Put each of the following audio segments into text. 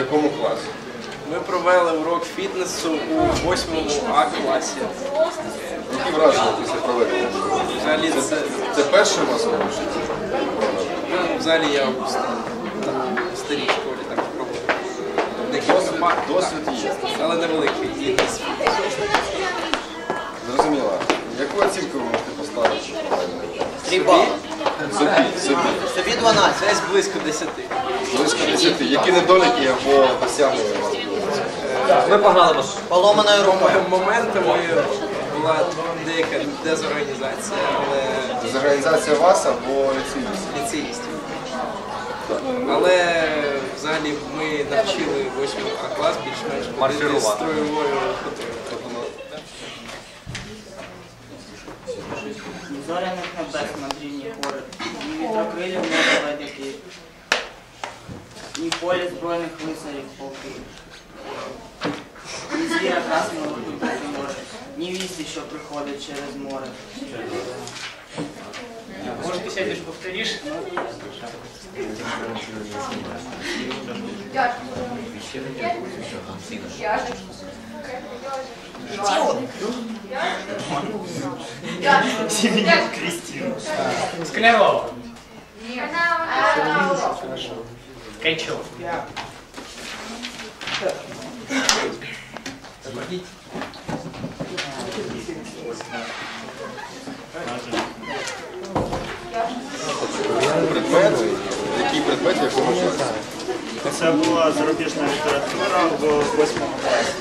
якому класі? Ми провели урок фітнесу у 8 А класі. Які враження після проведення? Взагалі, це, Це перший у вас урок? чи це? ну, взагалі я в ст- старій школі так пробував. Декілька Досвід, пар, досвід є. так, але невеликий. Зрозуміло. Яку оцінку ви можете поставити? Три бали. Собі, собі. Тобі 12. Десь близько 10. Близько 10. Які недоліки або досягнення? Ми погнали вас. Поломаною рукою. М- Моментами була деяка дезорганізація, але Дезорганізація вас або ліцеїстів? ліцеїстів. Але взагалі ми навчили 8 А клас більш-менш ходити з Марширувати. строєвою ходою. Ну, Зоряних небес над рівні гори, ні вітрокрилів неба ледяки, ні полі збройних лицарів полки, ні звіра красного випити море, ні вісті, що приходить через море. Может, ты сядешь, повторишь? Склярова. Предмет, який предмет якому класі? Це була зарубіжна література в восьмому класі.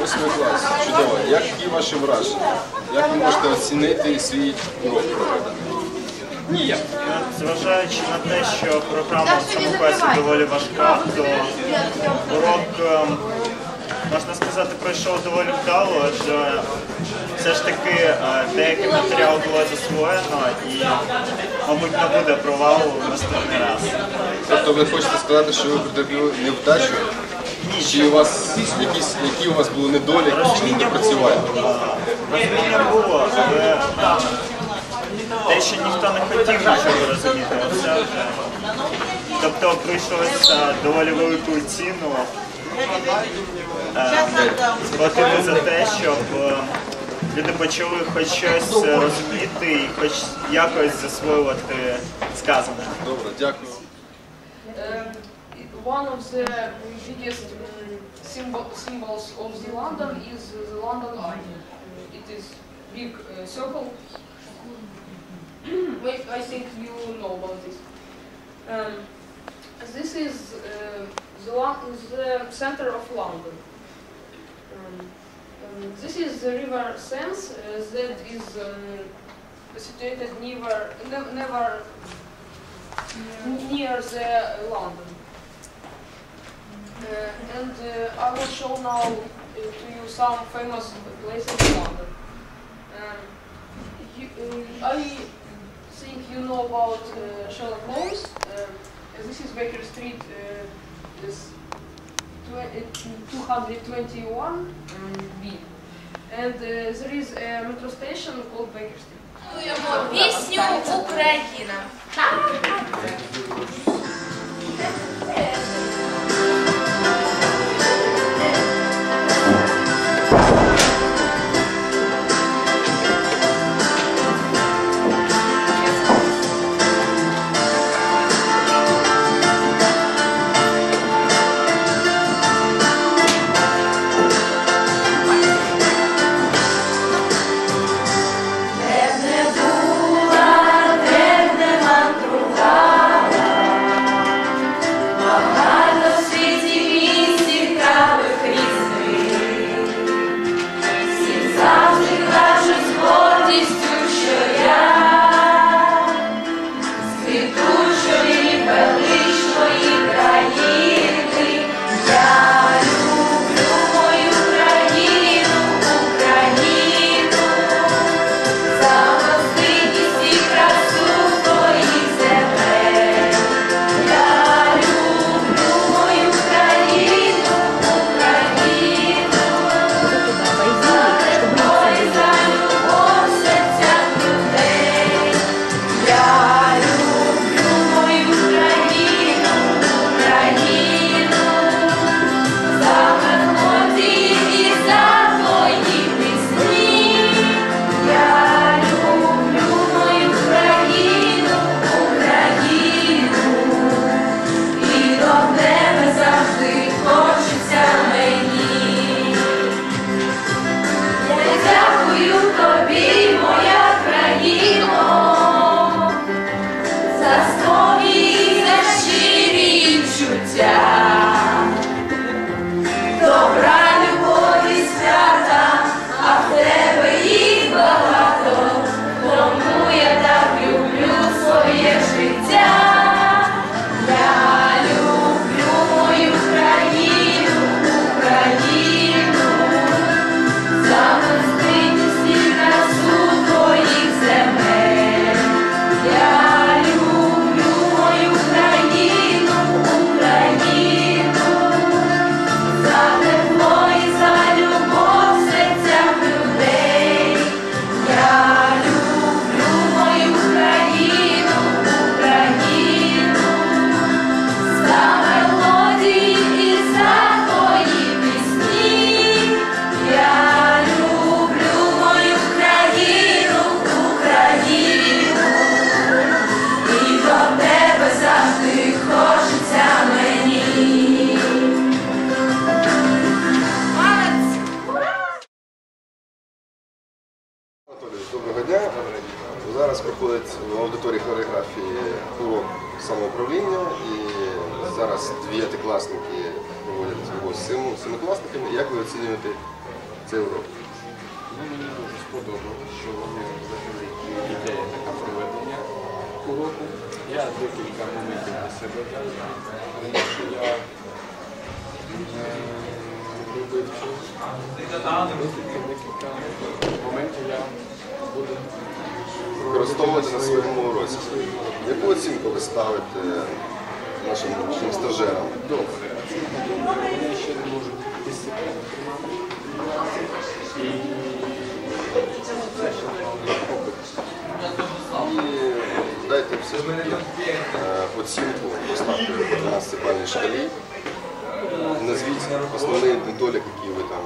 Восьмий клас. Чудово. Які ваші враження? Як ви можете оцінити свій урок проведений? Ніяк. Зважаючи на те, що програма в цьому класі доволі важка, то урок, ем, можна сказати, пройшов доволі вдало, адже все ж таки е, деякий матеріал було засвоєно і, мабуть, не буде провалу в наступний раз. Тобто ви хочете сказати, що ви претерпіли невдачу? Чи у вас якісь, які у вас були недоліки чи недопрацювання? Розуміння було, але те, що ніхто не хотів нічого розуміти, оце вже. Тобто прийшлося доволі велику ціну е, платити за те, щоб е, люди почали хоч щось розуміти і хоч якось засвоювати сказане. Добре, дякую. One of the biggest symbols of the London is the London Eye. It is big circle. Wait, I think you know about this. Um, this is uh, the, Lon- the center of London. Um, um, this is the River Thames uh, that is um, situated near, ne- never near the London. Uh, and uh, I will show now uh, to you some famous places in London. Um, you, uh, I think you know about uh, Sherlock Holmes. Um, this is Baker Street, uh, this tw- uh, 221 um, B. And uh, there is a metro station called Baker Street. Пісню Україна. Де Доброго дня. Зараз проходить в аудиторії хореографії урок самоуправління і зараз дев'ятикласники проводять його з семикласниками. Як ви оцінюєте цей урок? Ну, Мені дуже сподобалося, що вони взагалі ідея така проведення уроку. Я декілька моментів для себе що я е, любив декілька моментів я. Використовувати на своєму уроці. Яку оцінку ви ставите нашим нашим стажерам? добре. Вони ще не можуть дисципліну тримати. І дайте все ж таки е, оцінку поставте в 12 бальній шкалі. Назвіть основний недолік, який ви там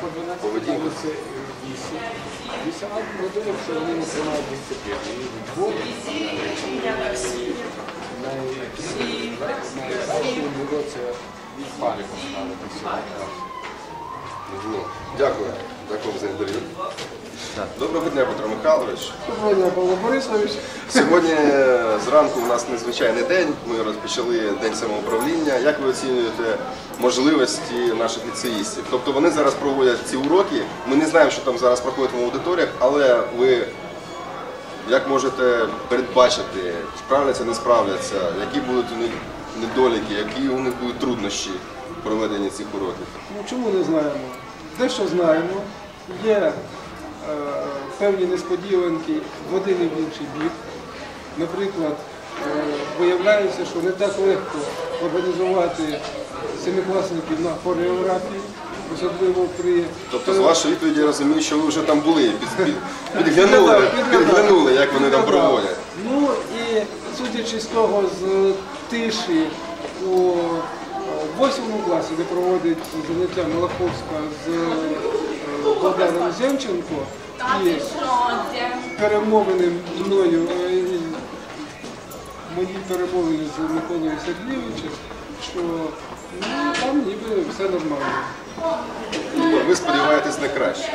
по 12 Поведінка. це 8. 8 а недолік, вони не тримають дисципліну. І вдвох було це від парі поставити сьогодні. Дякую. Дякую за інтерв'ю. Доброго дня, Петро Михайлович. Доброго дня, Павло Борисович. Сьогодні зранку у нас незвичайний день. Ми розпочали день самоуправління. Як ви оцінюєте можливості наших ліцеїстів? Тобто вони зараз проводять ці уроки. Ми не знаємо, що там зараз проходить в аудиторіях, але ви як можете передбачити, справляться, не справляться, які будуть у них недоліки, які у них будуть труднощі в проведенні цих уроків? Ну чому не знаємо? Дещо знаємо. Є е, певні несподіванки в один і в інший бік. Наприклад, е, виявляється, що не так легко організувати семикласників на хореографії, особливо при Тобто з вашої відповіді я розумію, що ви вже там були, під, під, підглянули, підглянули, як вони там проводять. Ну і судячи з того, з тиші у е, восьмому класі, де проводить заняття Малаховська з е, Богданом Земченко і перемовини мною, е, мої перемовини з Миколою Сергійовичем, що ну, там ніби все нормально. Ви сподіваєтесь на краще.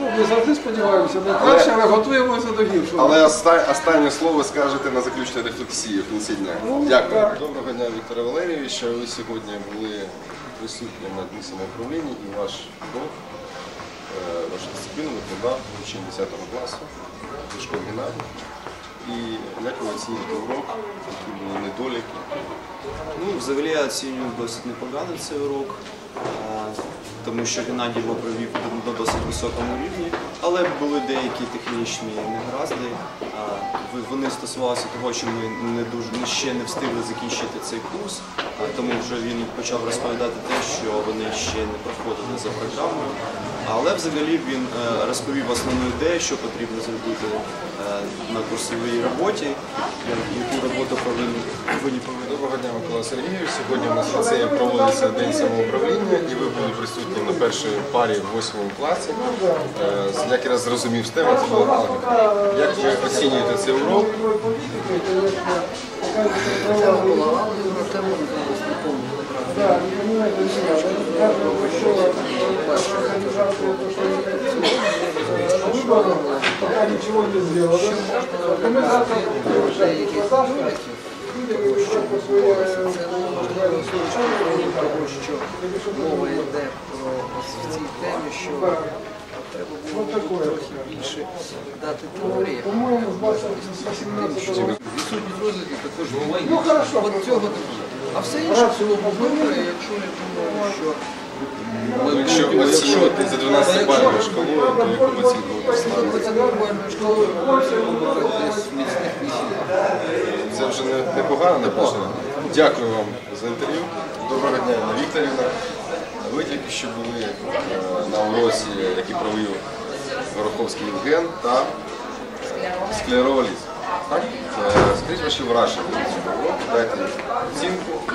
Ну, ми завжди сподіваємося на краще, але готуємося до гіршого. Але оста- останнє слово скажете на заключній рефлексії в кінці дня. Ну, Дякую. так. Доброго дня, Віктора Валерійовича. Ви сьогодні були присутні на дні самоуправлінні і ваш урок, е, вашу дисципліну викладав учень 10 класу зі школи гімназії. І як ви оцінюєте урок, які були недоліки? Ну, взагалі я оцінюю досить непогано цей урок, е, тому що Геннадій його провів на досить високому рівні, але були деякі технічні негаразди. Вони стосувалися того, що ми не дуже ще не встигли закінчити цей курс, тому вже він почав розповідати те, що вони ще не проходили за програмою. Але взагалі він е, розповів основну ідею, що потрібно зробити е, на курсовій роботі, яку роботу повинні повинні Доброго дня, Микола Сергійович. Сьогодні у нас в ліцеї проводиться день самоуправління, і ви були присутні на першій парі в 8 класі. Е, Як я зрозумів з це була алгебра. Як ви оцінюєте цей урок? Да, не понимаю, выборов пока ничего не сделали. Но мы завтра Того, що мова йде про в цій темі, що треба було трохи більше дати теорії. По-моему, с 20 с 18 Відсутність розвитку також буває. Ну. От цього. А все інше в цілому добре, якщо я думаю, що Ви оцінюєте за 12 бальною шкалою, то яку оцінку поставите? це нормальною школою десь міцних вісім. Це вже не- непогано написано. Дякую вам за інтерв'ю. Доброго дня, Інна Вікторівна. Ви тільки що були е, на уроці, який провів Гороховський Євген та склероліз. Так? Е, Скажіть ваші враження від цього уроку, дайте оцінку.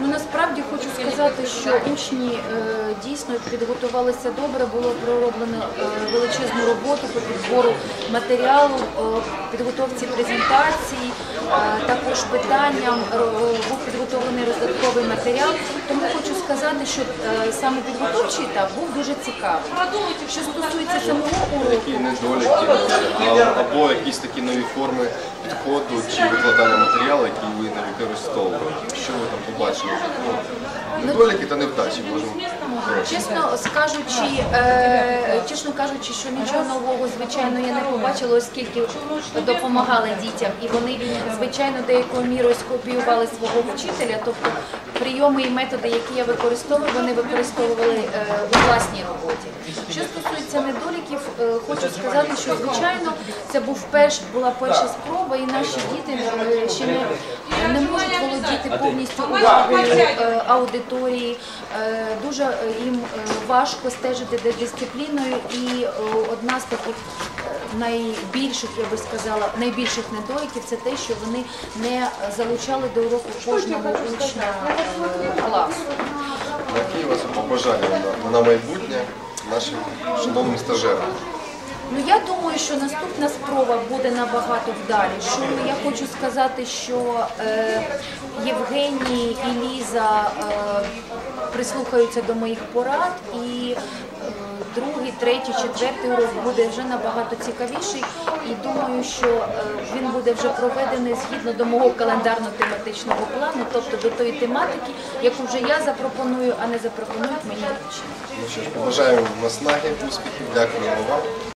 Ну насправді хочу сказати, що учні е, дійсно підготувалися добре. Було пророблено е, величезну роботу по підбору матеріалу, е, підготовці презентацій. Е, також питанням був підготовлений роздатковий матеріал. Тому хочу сказати, що саме підготовчий етап був дуже цікавий. Що стосується самого уроку, недоліки, або якісь такі нові форми підходу чи викладання матеріалу, які ви не використовували. Ви там? Ну, Недоліки та невдачі, можемо. Чесно скажучи, е, чесно кажучи, що нічого нового, звичайно, я не побачила, оскільки допомагали дітям, і вони, звичайно, деякою мірою скопіювали свого вчителя. Тобто прийоми і методи, які я використовую, вони використовували е, у власній роботі. Що стосується недоліків, е, хочу сказати, що звичайно це був перш, була перша спроба, і наші діти е, ще не, не можуть володіти повністю аудиторії. Дуже їм важко стежити за дисципліною, і одна з таких найбільших, я би сказала, найбільших недоліків це те, що вони не залучали до уроку кожного учня Які у вас побажання на, майбутнє нашим шановним стажерам? Ну я думаю, що наступна спроба буде набагато вдалішою. Я хочу сказати, що е, Євгеній і Ліза е, прислухаються до моїх порад, і другий, третій, четвертий урок буде вже набагато цікавіший. І думаю, що е, він буде вже проведений згідно до мого календарно-тематичного плану, тобто до тої тематики, яку вже я запропоную, а не запропонують мені. Ну побажаємо наснаги, успіхів, дякуємо вам.